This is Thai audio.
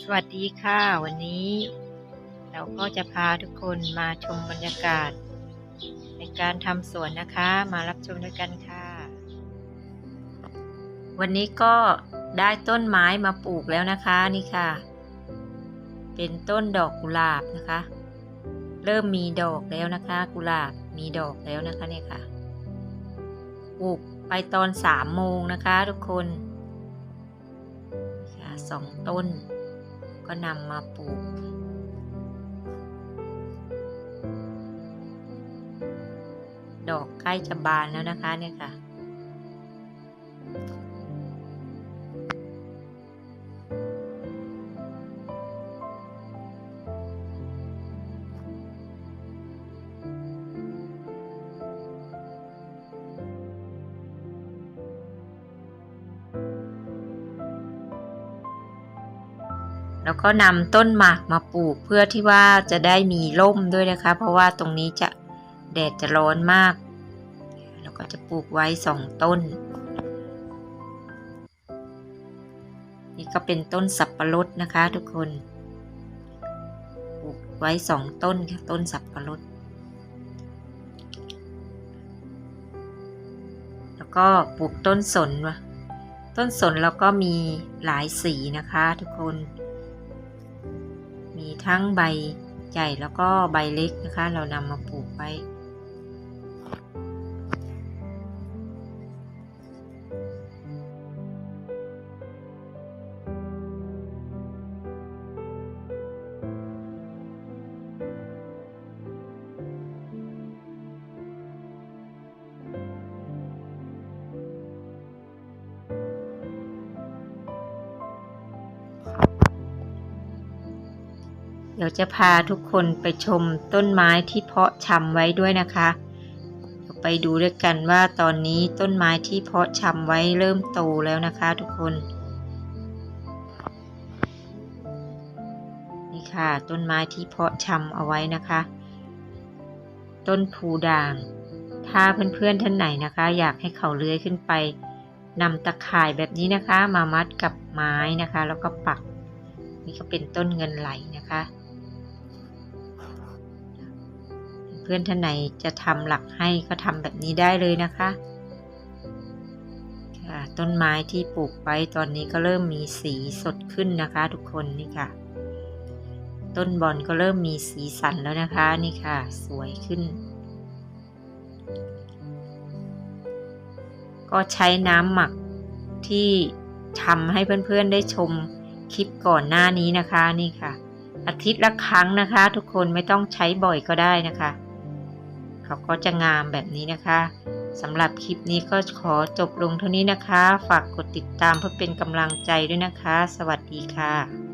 สวัสดีค่ะวันนี้ เราก็จะพาทุกคนมาชมบรรยากาศ ในการทำสวนนะคะมารับชมด้วยกันค่ะ วันนี้ก็ได้ต้นไม้มาปลูกแล้วนะคะนี่ค่ะ เป็นต้นดอกกุหลาบนะคะ เริ่มมีดอกแล้วนะคะ กุหลาบมีดอกแล้วนะคะเนี่ยค่ะปลูกไปตอนสามโมงนะคะทุกคนสองต้น ก็นำมาปลูก ดอกใกล้จะบานแล้วนะคะเนี่ยค่ะ แล้วก็นำต้นหมากมาปลูกเพื่อที่ว่าจะได้มีร่มด้วยนะคะ เพราะว่าตรงนี้จะแดดจะร้อนมาก แล้วก็จะปลูกไว้สองต้น นี่ก็เป็นต้นสับปะรดนะคะทุกคน ปลูกไว้สองต้นค่ะต้นสับปะรด แล้วก็ปลูกต้นสนวะต้นสนแล้วก็มีหลายสีนะคะทุกคน ทั้งใบใหญ่แล้วก็ใบเล็กนะคะ เรานำมาปลูกไว้ เดี๋ยวจะพาทุกคนไปชมต้นไม้ที่เพาะชำไว้ด้วยนะคะไปดูด้วยกันว่าตอนนี้ต้นไม้ที่เพาะชำไว้เริ่มโตแล้วนะคะทุกคน นี่ค่ะต้นไม้ที่เพาะชำเอาไว้นะคะ ต้นผูด่าง ถ้าเพื่อนๆท่านไหนนะคะ อยากให้เขาเลื้อยขึ้นไปนำตะข่ายแบบนี้นะคะ มามัดกับไม้นะคะ แล้วก็ปัก นี่ก็เป็นต้นเงินไหลนะคะ เพื่อนท่านไหนจะทำหลักให้ก็ทำแบบนี้ได้เลยนะคะค่ะต้นไม้ที่ปลูกไว้ตอนนี้ก็เริ่มมีสีสดขึ้นนะคะ ทุกคนนี่ค่ะ ต้นบอลก็เริ่มมีสีสันแล้วนะคะนี่ค่ะ สวยขึ้น ก็ใช้น้ำหมักที่ทำให้เพื่อนๆได้ชมคลิปก่อนหน้านี้นะคะนี่ค่ะ อาทิตย์ละครั้งนะคะ ทุกคนไม่ต้องใช้บ่อยก็ได้นะคะ เขาก็จะงามแบบนี้นะคะสำหรับคลิปนี้ก็ขอจบลงเท่านี้นะคะ ฝากกดติดตามเพื่อเป็นกำลังใจด้วยนะคะ สวัสดีค่ะ